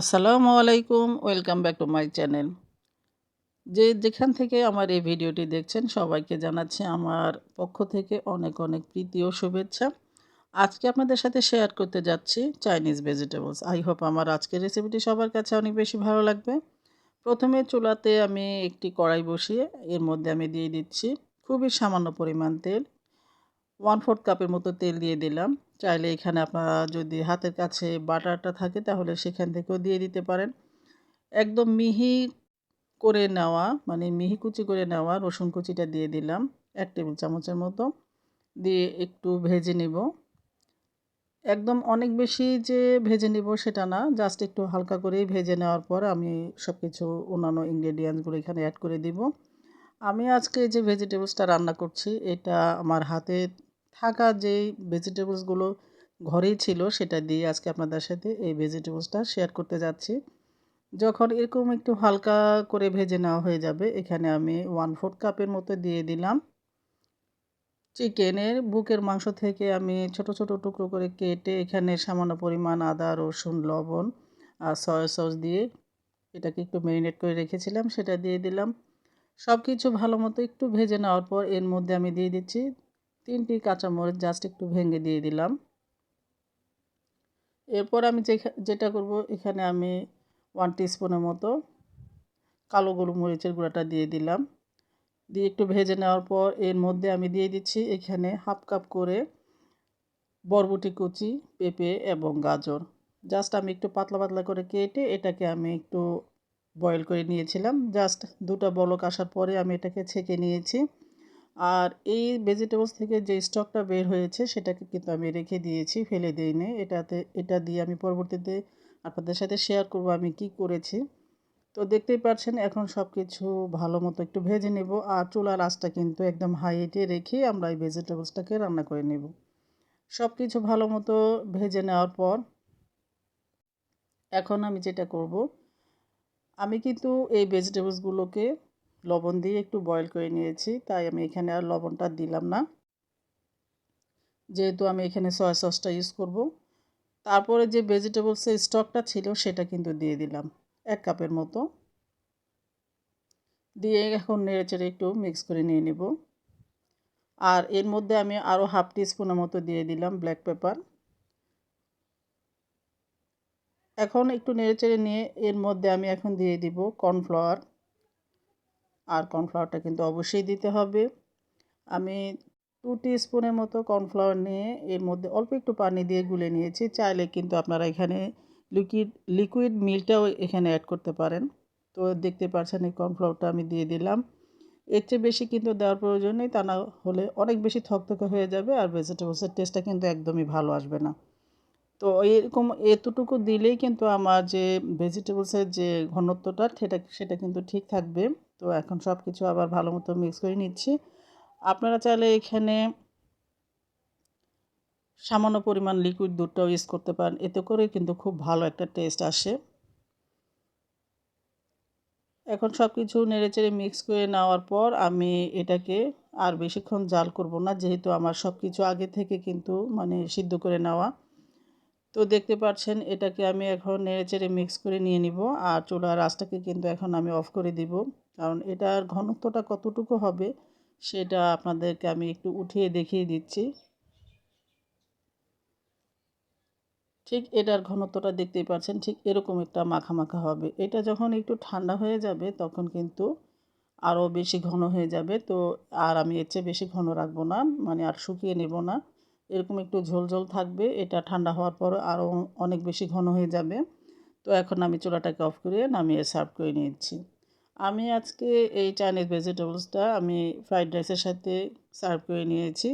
আসসালামু আলাইকুম, welcome back to my channel. যে যেখান থেকে আমার এই ভিডিওটি দেখছেন, সবাইকে জানাচ্ছি আমার পক্ষ থেকে অনেক অনেক প্রীতি ও শুভেচ্ছা। আজকে আপনাদের সাথে শেয়ার করতে যাচ্ছি চাইনিজ ভেজিটেবলস। আই হোপ আমার আজকের রেসিপিটি সবার কাছে অনেক বেশি ভালো লাগবে। প্রথমে চুলাতে আমি একটি কড়াই বসিয়ে এর মধ্যে আমি দিয়ে দিচ্ছি খুবই সামান্য পরিমাণ তেল। ওয়ান ফোর্থ কাপের মতো তেল দিয়ে দিলাম। চাইলে এখানে আপনারা যদি হাতের কাছে বাটারটা থাকে, তাহলে সেখান থেকেও দিয়ে দিতে পারেন। একদম মিহি করে নেওয়া মানে মিহি কুচি করে নেওয়া রসুন কুচিটা দিয়ে দিলাম, এক টেবিল চামচের মতো। দিয়ে একটু ভেজে নিব। একদম অনেক বেশি যে ভেজে নিব সেটা না, জাস্ট একটু হালকা করেই ভেজে নেওয়ার পর আমি সব কিছু অন্যান্য ইনগ্রেডিয়েন্টসগুলো এখানে অ্যাড করে দিব। আমি আজকে যে ভেজিটেবলসটা রান্না করছি, এটা আমার হাতে থাকা যেই ভেজিটেবলসগুলো ঘরেই ছিল, সেটা দিয়ে আজকে আপনাদের সাথে এই ভেজিটেবলসটা শেয়ার করতে যাচ্ছি। যখন এরকম একটু হালকা করে ভেজে নেওয়া হয়ে যাবে, এখানে আমি ওয়ান ফোর্থ কাপের মতো দিয়ে দিলাম। চিকেনের বুকের মাংস থেকে আমি ছোট ছোট টুকরো করে কেটে এখানে সামান্য পরিমাণ আদা, রসুন, লবণ আর সয়া সস দিয়ে এটাকে একটু ম্যারিনেট করে রেখেছিলাম, সেটা দিয়ে দিলাম। সব কিছু ভালো মতো একটু ভেজে নেওয়ার পর এর মধ্যে আমি দিয়ে দিচ্ছি তিনটি কাঁচামরিচ জাস্ট একটু ভেঙে দিয়ে দিলাম। এরপর আমি যেটা করব, এখানে আমি ওয়ান টিস্পুনের মতো কালো গোলমরিচের গুঁড়াটা দিয়ে দিলাম। দিয়ে একটু ভেজে নেওয়ার পর এর মধ্যে আমি দিয়ে দিচ্ছি এখানে হাফ কাপ করে বরবটি কুচি, পেঁপে এবং গাজর। জাস্ট আমি একটু পাতলা পাতলা করে কেটে এটাকে আমি একটু বয়েল করে নিয়েছিলাম। জাস্ট দুটো বলক আসার পরে আমি এটাকে ছেঁকে নিয়েছি। আর এই ভেজিটেবলস থেকে যে স্টকটা বের হয়েছে, সেটাকে কিন্তু আমি রেখে দিয়েছি, ফেলে দিইনি। এটাতে, এটা দিয়ে আমি পরবর্তীতে আপনাদের সাথে শেয়ার করব আমি কি করেছি। তো দেখতেই পাচ্ছেন, এখন সব কিছু ভালো মতো একটু ভেজে নেব আর চুলার আঁচটা কিন্তু একদম হাই হাইটে রেখে আমরা এই ভেজিটেবলসটাকে রান্না করে নেব। সব কিছু ভালো মতো ভেজে নেওয়ার পর এখন আমি যেটা করব, আমি কিন্তু এই ভেজিটেবলসগুলোকে লবণ দিয়ে একটু বয়ল করে নিয়েছি, তাই আমি এখানে আর লবণটা দিলাম না। যেহেতু আমি এখানে সয়া সসটা ইউজ করব। তারপরে যে ভেজিটেবলসের স্টকটা ছিল, সেটা কিন্তু দিয়ে দিলাম এক কাপের মতো। দিয়ে এখন নেড়ে চেড়ে একটু মিক্স করে নিয়ে নেব। আর এর মধ্যে আমি আরও হাফ টিস্পুনের মতো দিয়ে দিলাম ব্ল্যাক পেপার এখন একটু নেড়ে চেড়ে নিয়ে এর মধ্যে আমি এখন দিয়ে দিব কর্নফ্লাওয়ার আর কর্নফ্লাওয়ারটা কিন্তু অবশ্যই দিতে হবে। আমি টু স্পুনের মতো কর্নফ্লাওয়ার নিয়ে এর মধ্যে অল্প একটু পানি দিয়ে গুলে নিয়েছি। চাইলে কিন্তু আপনারা এখানে লিকুইড লিকুইড মিল্কটাও এখানে অ্যাড করতে পারেন। তো দেখতে পাচ্ছেন এই কর্নফ্লাওয়ারটা আমি দিয়ে দিলাম। এর চেয়ে বেশি কিন্তু দেওয়ার প্রয়োজন নেই, তা না হলে অনেক বেশি থকথকে হয়ে যাবে আর ভেজিটেবলসের টেস্টটা কিন্তু একদমই ভালো আসবে না। তো এরকম এতটুকু দিলেই কিন্তু আমার যে ভেজিটেবলসের যে ঘনত্বটা, সেটা সেটা কিন্তু ঠিক থাকবে। তো এখন সব কিছু আবার ভালো মতো মিক্স করে নিচ্ছি। আপনারা চাইলে এখানে সামান্য পরিমাণ লিকুইড দুধটাও ইউজ করতে পারেন। এতে করে কিন্তু খুব ভালো একটা টেস্ট আসে। এখন সব কিছু নেড়েচেড়ে মিক্স করে নেওয়ার পর আমি এটাকে আর বেশিক্ষণ জাল করব না, যেহেতু আমার সব কিছু আগে থেকে কিন্তু মানে সিদ্ধ করে নেওয়া। তো দেখতে পাচ্ছেন, এটাকে আমি এখন নেড়েচেড়ে মিক্স করে নিয়ে নিব। আর চুলার আঁচটাকে কিন্তু এখন আমি অফ করে দিব। কারণ এটার ঘনত্বটা কতটুকু হবে, সেটা আপনাদেরকে আমি একটু উঠিয়ে দেখিয়ে দিচ্ছি। ঠিক এটার ঘনত্বটা দেখতেই পাচ্ছেন, ঠিক এরকম একটা মাখা মাখা হবে। এটা যখন একটু ঠান্ডা হয়ে যাবে, তখন কিন্তু আরও বেশি ঘন হয়ে যাবে। তো আর আমি এর চেয়ে বেশি ঘন রাখব না মানে আর শুকিয়ে নেব না। এরকম একটু ঝোল ঝোল থাকবে, এটা ঠান্ডা হওয়ার পর আরও অনেক বেশি ঘন হয়ে যাবে। তো এখন আমি চুলাটাকে অফ করে নামিয়ে সার্ভ করে নিয়েছি আমি আজকে এই চাইনিজ ভেজিটেবলসটা আমি ফ্রাইড রাইসের সাথে সার্ভ করে নিয়েছি।